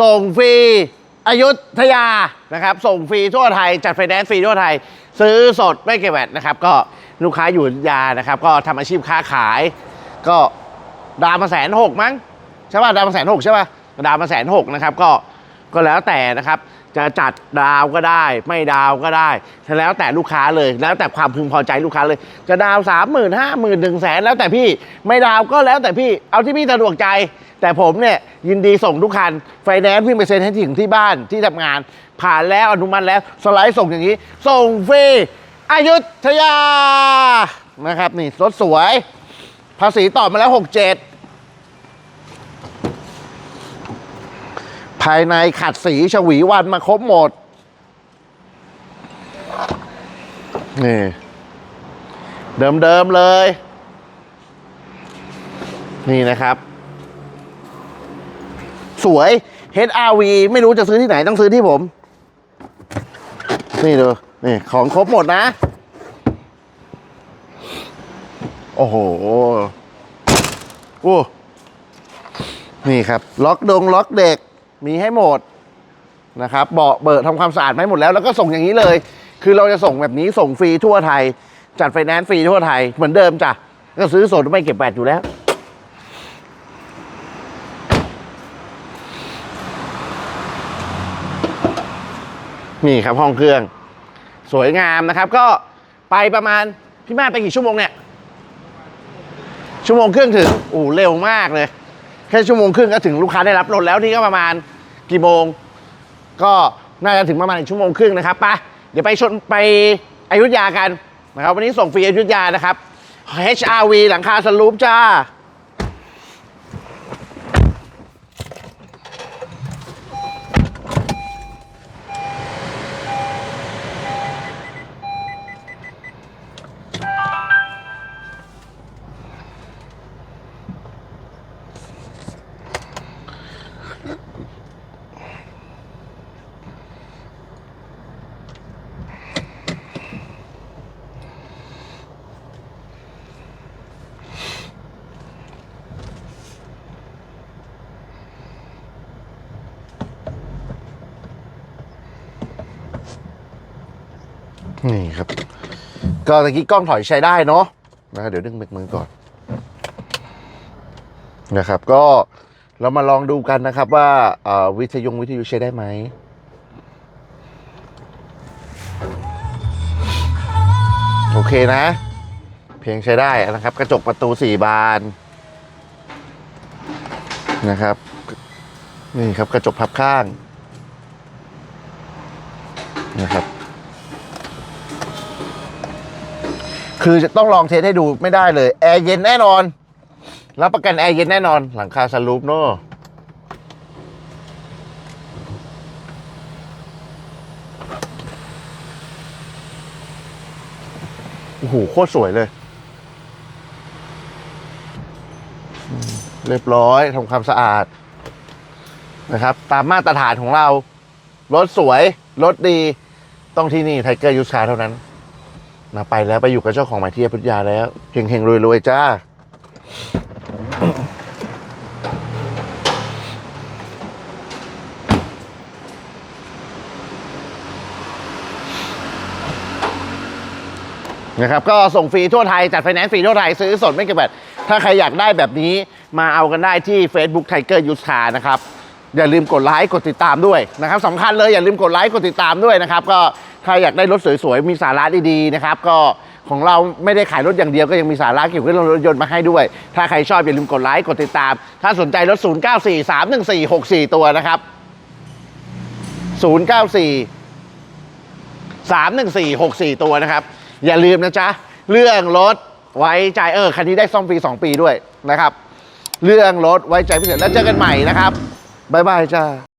ส่งฟรีอยุธยานะครับ ส่งฟรีทั่วไทย จัดไฟแนนซ์ฟรีทั่วไทย ซื้อสดไม่เก็บแวตนะครับ ก็ลูกค้าอยู่ยานะครับ ก็ทำอาชีพค้าขาย ก็ดาวมาแสนหกมั้งใช่ป่ะดาวมาแสนหกใช่ป่ะดาวมาแสนหกนะครับ ก็ก็แล้วแต่นะครับ จะจัดดาวก็ได้ ไม่ดาวก็ได้ แล้วแต่ลูกค้าเลย แล้วแต่ความพึงพอใจลูกค้าเลย จะดาวสามหมื่นห้าหมื่นหนึ่งแสนแล้วแต่พี่ไม่ดาวก็แล้วแต่พี่เอาที่พี่สะดวกใจ แต่ผมเนี่ยยินดีส่งทุกคันไฟแนนซ์พี่ไปเซ็นให้ถึงที่บ้านที่ทำงาน ผ่านแล้วอนุมัติแล้วสไลด์ส่งอย่างนี้ ส่งฟรีอายุธยานะครับนี่รถสวย ภาษีตอบมาแล้ว67ภายในขัดสีฉวีวันมาครบหมด นี่ เดิมๆเลย นี่นะครับ สวย HRV ไม่รู้จะซื้อที่ไหนต้องซื้อที่ผม นี่ดู นี่ ของครบหมดนะ โอ้โหโอ้นี่ครับ ล็อกดงล็อกเด็ก มีให้หมดนะครับเบาะเบิดทำความสะอาดมาให้หมดแล้วแล้วก็ส่งอย่างนี้เลย คือเราจะส่งแบบนี้ส่งฟรีทั่วไทย จัดไฟแนนซ์ฟรีทั่วไทยเหมือนเดิมจ้ะก็ซื้อสดไม่เก็บแบตอยู่แล้วนี่ครับห้องเครื่อง สวยงามนะครับ ก็ไปประมาณพี่มาไปกี่ชั่วโมงเนี่ย ชั่วโมงเครึ่องถึงโอ้เร็วมากเลย แค่ชั่วโมงครึ่งก็ถึงลูกค้าได้รับรถแล้วนี่ก็ประมาณกี่โมง ก็น่าจะถึงประมาณชั่วโมงครึ่งนะครับปะเดี๋ยวไปชนไปอยุธยากันนะครับวันนี้ส่งฟรีอยุธยานะครับ HRV หลังคาสลูปจ้า นี่ครับ ก็ตะกี้กล้องถอยใช้ได้เนาะนะเดี๋ยวดึงเบรกมือก่อน นะครับ ก็เรามาลองดูกันนะครับ ว่าวิทยุวิทยุใช้ได้ไหมโอเคนะ เพียงใช้ได้นะครับ กระจกประตูสี่บานนะครับ นี่ครับกระจกพับข้างนะครับ คือจะต้องลองเทสให้ดูไม่ได้เลย แอร์เย็นแน่นอน รับประกันแอร์เย็นแน่นอน หลังคาสลูปเนอะโอ้โหโคตรสวยเลย เรียบร้อยทำความสะอาดนะครับ ตามมาตรฐานของเรา รถสวย รถดี ต้องที่นี่ไทเกอร์ยูสชาเท่านั้น นะไปแล้วไปอยู่กับเจ้าของหมายที่พุทธยาแล้วเฮงๆรวยๆจ้า นะครับก็ส่งฟรีทั่วไทย จัดไฟแนนซ์ฟรีทั่วไทย ซื้อสดไม่เก็บแบตถ้าใครอยากได้แบบนี้มาเอากันได้ที่ Facebook Tiger u s c a r นะครับ อย่าลืมกดไลค์กดติดตามด้วยนะครับสำคัญเลยอย่าลืมกดไลค์กดติดตามด้วยนะครับ ก็ ใครอยากได้รถสวยๆ มีสาระดีๆนะครับ ก็ของเราไม่ได้ขายรถอย่างเดียวก็ยังมีสาระเกี่ยวกับเรื่องรถยนต์มาให้ด้วย ถ้าใครชอบอย่าลืมกดไลค์กดติดตาม ถ้าสนใจรถ 09431464 ตัวนะครับ 094สามหนึ่งสี่หกสี่ตัวนะครับ อย่าลืมนะจ๊ะ เรื่องรถไว้ใจเออคันนี้ได้ซ่อมฟรี2 ปีด้วยนะครับ เรื่องรถไว้ใจพิเศษแล้วเจอกันใหม่นะครับ บ๊ายบายจ้า